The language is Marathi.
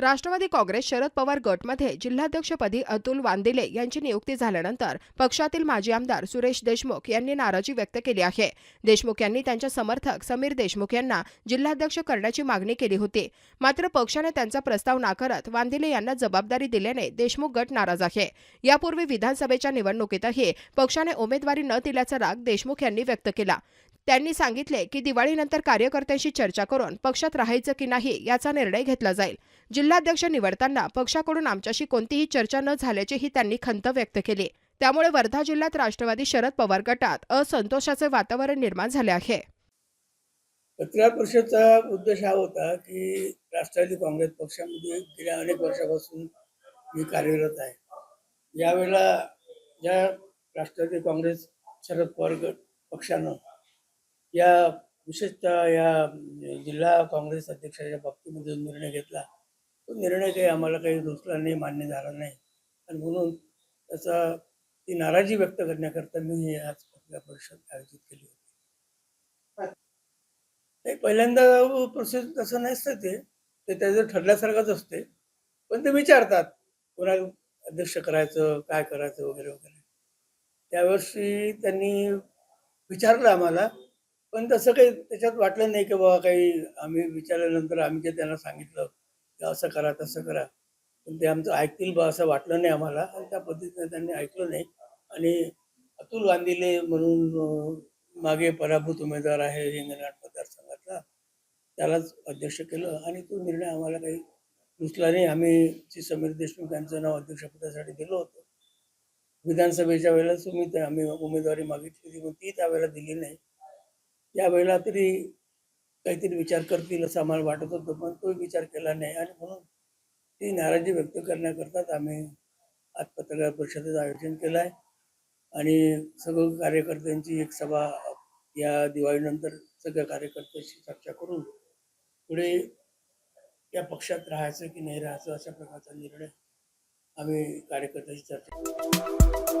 Rashtrawadi Congress Sharad Pawar गटमध्ये जिल्हाध्यक्षपदी अतुल वांदिले यांची नियुक्ती झाल्यानंतर पक्षातील माजी आमदार सुरेश देशमुख यांनी नाराजी व्यक्त केली आहे. देशमुख यांनी त्यांच्या समर्थक समीर देशमुख यांना जिल्हाध्यक्ष करण्याची मागणी केली होती. मात्र पक्षाने त्यांचा प्रस्ताव नाकारत वांदिले यांना जबाबदारी दिल्याने देशमुख गट नाराज आहे. यापूर्वी विधानसभेच्या निवडणुकीतही पक्षाने उमेदवारी न दिल्याचा राग देशमुख यांनी व्यक्त केला. त्यांनी सांगितले की दिवाळीनंतर कार्यकर्त्यांशी चर्चा करून पक्षात राहायचं की नाही याचा निर्णय घेतला जाईल. जिल्हाध्यक्ष निवडताना पक्षाकडून आमच्याशी कोणतीही चर्चा न झाल्याचीही त्यांनी खंत व्यक्त केली. त्यामुळे वर्धा जिल्ह्यात राष्ट्रवादी शरद पवार गटात असंतोषाचे वातावरण निर्माण झाले आहे. पत्रकार परिषदचा उद्देश हा होता की राष्ट्रवादी काँग्रेस पक्षामध्ये गेल्या अनेक वर्षापासून मी कार्यरत आहे. यावेळेला या राष्ट्रवादी काँग्रेस शरद पवार गट पक्षानं या विशेषतः या जिल्हा काँग्रेस अध्यक्षाच्या बाबतीमध्ये निर्णय घेतला निर्णय काही आम्हाला काही रुचला नाही मान्य झाला नाही. आणि म्हणून त्याचा ती नाराजी व्यक्त करण्याकरता मी आज पत्रकार परिषद आयोजित केली होती. नाही पहिल्यांदा प्रोसेस तसं नसतं ते. ते त्याचं ठरल्यासारखंच असते. पण ते विचारतात कोणाला अध्यक्ष करायचं काय करायचं वगैरे वगैरे. त्यावर्षी त्यांनी विचारलं आम्हाला पण तसं काही त्याच्यात वाटलं नाही की बाबा काही आम्ही विचारल्यानंतर आम्ही जे त्यांना सांगितलं असं करा तसं करा. पण ते आमचं ऐकतील बा असं वाटलं नाही आम्हाला. आणि त्या पद्धतीने त्यांनी ऐकलं नाही. आणि अतुल गांधीले म्हणून मागे पराभूत उमेदवार आहे हिंगणघाट मतदारसंघातला. त्यालाच अध्यक्ष केलं आणि तो निर्णय आम्हाला काही रुचला नाही. आम्ही श्री समीर देशमुख यांचं नाव अध्यक्षपदासाठी दिलं होतं. विधानसभेच्या वेळेला तुम्ही आम्ही उमेदवारी मागितली होती पण ती त्यावेळेला दिली नाही. यावेळेला तरी काहीतरी विचार करतील असं आम्हाला वाटत होतं पण तो विचार केला नाही. आणि म्हणून ती नाराजी व्यक्त करण्याकरताच आम्ही आज पत्रकार परिषदेचं आयोजन केलं आहे आणि सगळं कार्यकर्त्यांची एक सभा या दिवाळीनंतर सगळ्या कार्यकर्त्यांशी चर्चा करून पुढे या पक्षात राहायचं की नाही राहायचं अशा प्रकारचा निर्णय आम्ही कार्यकर्त्यांशी चर्चा